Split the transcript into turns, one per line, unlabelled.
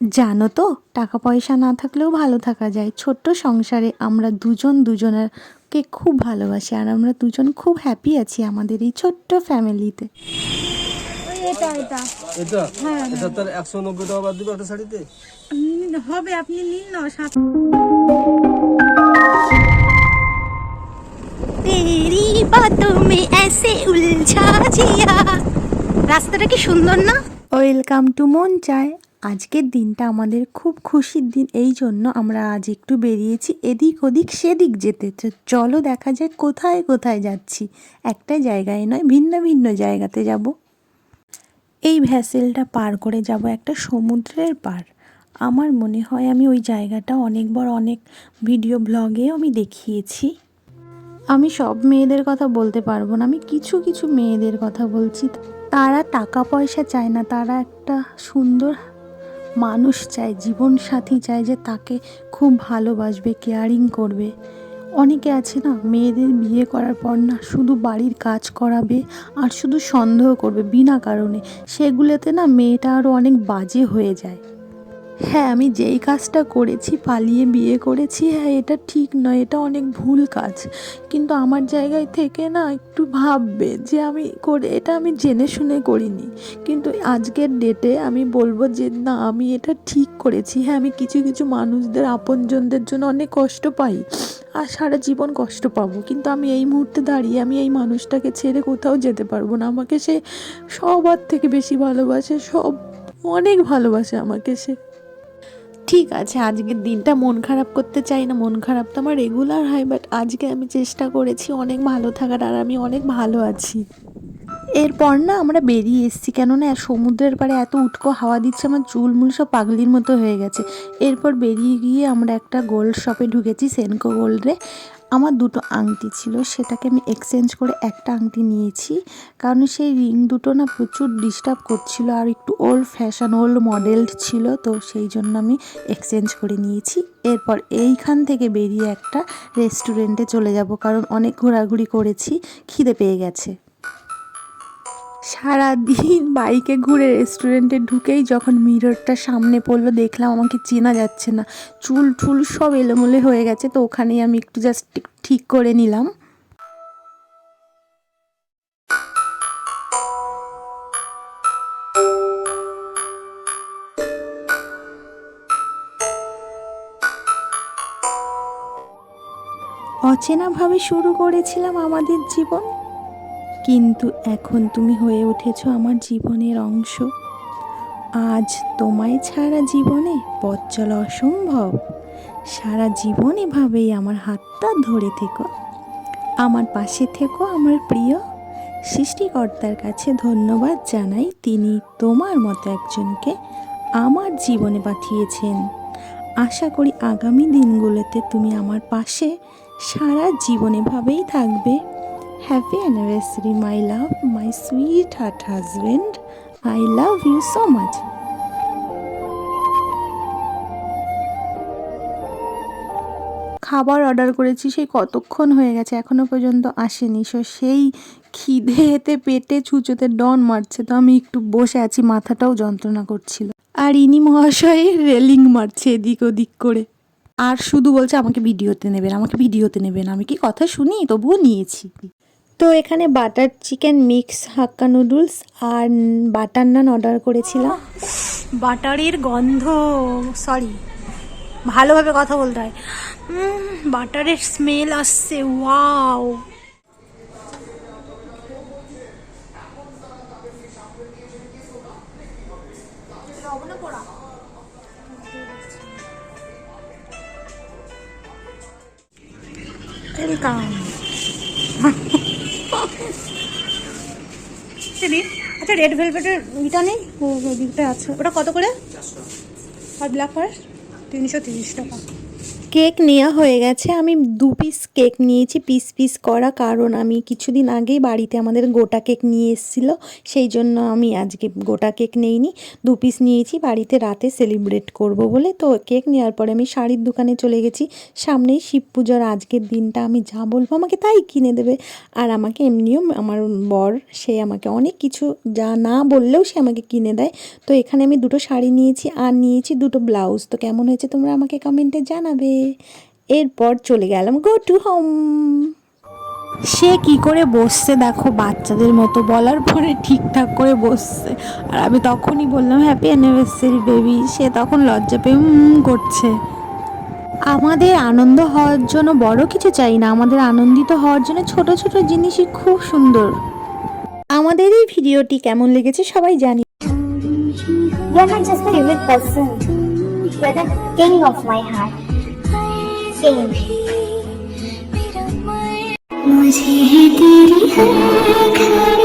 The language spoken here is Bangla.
জানো তো টাকা পয়সা না থাকলেও ভালো থাকা যায়। ছোট্ট সংসারে আমরা দুজন দুজনের কে খুব ভালোবাসি আর আমরা দুজন খুব হ্যাপি আছি আমাদের এই ছোট্ট ফ্যামিলিতে রাস্তাটা কি সুন্দর না? ওয়েলকাম টু মন চায়। আজকের দিনটা আমাদের খুব খুশির দিন, এই জন্য আমরা আজ একটু বেরিয়েছি এদিক ওদিক, সেদিক যেতে। চলো দেখা যায় কোথায় কোথায় যাচ্ছি। একটা জায়গায় নয়, ভিন্ন ভিন্ন জায়গাতে যাব। এই ভ্যাসেলটা পার করে যাব একটা সমুদ্রের পার। আমার মনে হয় আমি ওই জায়গাটা অনেকবার অনেক ভিডিও ব্লগেও আমি দেখিয়েছি। আমি সব মেয়েদের কথা বলতে পারব না, আমি কিছু কিছু মেয়েদের কথা বলছি। তারা টাকা পয়সা চায় না, তারা একটা সুন্দর মানুষ চায় জীবন সাথী চায় যে তাকে খুব ভালোবাসবে কেয়ারিং করবে। অনেকে আছে না, মেয়েদের বিয়ে করার পর না শুধু বাড়ির কাজ করাবে আর শুধু সন্দেহ করবে বিনা কারণে। সেগুলোতে না মেয়েটা আরও অনেক বাজে হয়ে যায়। হ্যাঁ আমি যেই কাজটা করেছি, পালিয়ে বিয়ে করেছি হ্যাঁ এটা ঠিক নয়, এটা অনেক ভুল কাজ। কিন্তু আমার জায়গায় থেকে না একটু ভাববে যে আমি করে, এটা আমি জেনে শুনে করিনি। কিন্তু আজকের ডেটে আমি বলব যে না, আমি এটা ঠিক করেছি। হ্যাঁ আমি কিছু কিছু মানুষদের, আপনজনদের জন্য অনেক কষ্ট পাই আর সারা জীবন কষ্ট পাবো। কিন্তু আমি এই মুহূর্তে দাঁড়িয়ে, আমি এই মানুষটাকে ছেড়ে কোথাও যেতে পারব না। আমাকে সে সবার থেকে বেশি ভালোবাসে, সব অনেক ভালোবাসে আমাকে সে। ঠিক আছে আজকের দিনটা মন খারাপ করতে চাই না, মন খারাপ তো আমার রেগুলার হয় বাট আজকে আমি চেষ্টা করেছি অনেক ভালো থাকার আর আমি অনেক ভালো আছি। এরপর না আমরা বেরিয়ে এসেছি, কেননা সমুদ্রের পাড়ে এত উটকো হাওয়া দিচ্ছে, আমার চুলমুল সব পাগলির মতো হয়ে গেছে। এরপর বেরিয়ে গিয়ে আমরা একটা গোল্ড শপে ঢুকেছি সেনকো গোল্ডে আমার দুটো আংটি ছিল, সেটাকে আমি এক্সচেঞ্জ করে একটা আংটি নিয়েছি। কারণ সেই রিং দুটো না প্রচুর ডিস্টার্ব করছিল, আর একটু ওল্ড ফ্যাশন ওল্ড মডেলড ছিল, তো সেই জন্য আমি এক্সচেঞ্জ করে নিয়েছি। এরপর এইখান থেকে বেরিয়ে একটা রেস্টুরেন্টে চলে যাব, কারণ অনেক ঘোরাঘুরি করেছি, খিদে পেয়ে গেছে। সারাদিন বাইকে ঘুরে রেস্টুরেন্টে ঢুকেই যখন মিররটা সামনে পড়ল, দেখলাম আমাকে চেনা যাচ্ছে না। চুল ঠুল সব এলোমেলো হয়ে গেছে, তো ওখানেই আমি একটু জাস্ট ঠিক করে নিলাম। অচেনাভাবে শুরু করেছিলাম আমাদের জীবন। কিন্তু এখন তুমি হয়ে উঠেছো আমার জীবনের অংশ। আজ তোমায় ছাড়া জীবনে পথ চলা অসম্ভব। সারা জীবন এভাবেই আমার হাতটা ধরে থেকো। আমার পাশে থেকো আমার প্রিয়। সৃষ্টিকর্তার কাছে ধন্যবাদ জানাই তিনি তোমার মতো একজনকে আমার জীবনে পাঠিয়েছেন। আশা করি আগামী দিনগুলোতে তুমি আমার পাশে সারা জীবন এভাবেই থাকবে। Happy anniversary my love my sweet heart husband I love you so much খাবার অর্ডার করেছি, সেই কতক্ষণ হয়ে গেছে? এখনও পর্যন্ত আসেনি। সো সেই খিদে খিদেতে পেটে ছুঁচোতে ডন মারছে। তো আমি একটু বসে আছি, মাথাটাও যন্ত্রণা করছিল। আর ইনি মহাশয়ে রেলিং মারছে এদিক ওদিক করে। আর শুধু বলছে, আমাকে ভিডিওতে নেবেন, আমাকে ভিডিওতে নেবেন। আমি কি কথা শুনি? তবুও নিয়েছি। তো এখানে butter chicken mix hakka noodles আর বাটার নান অর্ডার করেছিলাম। বাটারের গন্ধ সরি ভালোভাবে কথা বলতে হয়। বাটারের স্মেল আসছে ওয়াও ওয়েলকাম আচ্ছা রেড ভেলভেটের ইটা নেই? ও আছে। ওটা কত করে? আর ব্ল্যাক ফরেস্ট তিনশো তিরিশ টাকা। কেক নেওয়া হয়ে গেছে। আমি দু পিস কেক নিয়েছি পিস পিস করা কারণ আমি কিছুদিন আগেই বাড়িতে আমাদের গোটা কেক নিয়ে এসেছিল, সেই জন্য আমি আজকে গোটা কেক নেইনি। দু পিস নিয়েছি, বাড়িতে রাতে সেলিব্রেট করব বলে। তো কেক নেওয়ার পরে আমি শাড়ির দোকানে চলে গেছি। সামনেই শিব পুজোর আজকের দিনটা, আমি যা বলব আমাকে তাই কিনে দেবে। আর আমাকে এমনিও আমার বর, সে আমাকে অনেক কিছু যা না বললেও সে আমাকে কিনে দেয়। তো এখানে আমি দুটো শাড়ি নিয়েছি, আর নিয়েছি দুটো ব্লাউজ। তো কেমন হয়েছে তোমরা আমাকে কমেন্টে জানাবে। এরপর চলে গেলাম গো টু হোম সে কি করে বসছে দেখো বাচ্চাদের মতো বলার পরে ঠিকঠাক করে বসছে। আর আমি তখনই বললাম হ্যাপি অ্যানিভার্সারি বেবি সে তখন লজ্জা পেয়ে করছে। আমাদের আনন্দ হওয়ার জন্য বড় কিছু চাই না আমাদের আনন্দিত হওয়ার জন্য ছোট ছোট জিনিসই খুব সুন্দর। আমাদের এই ভিডিওটি কেমন লেগেছে সবাই জানি।
You're not just a favorite person. You're the king of my heart. Singh मुझे है तेरी है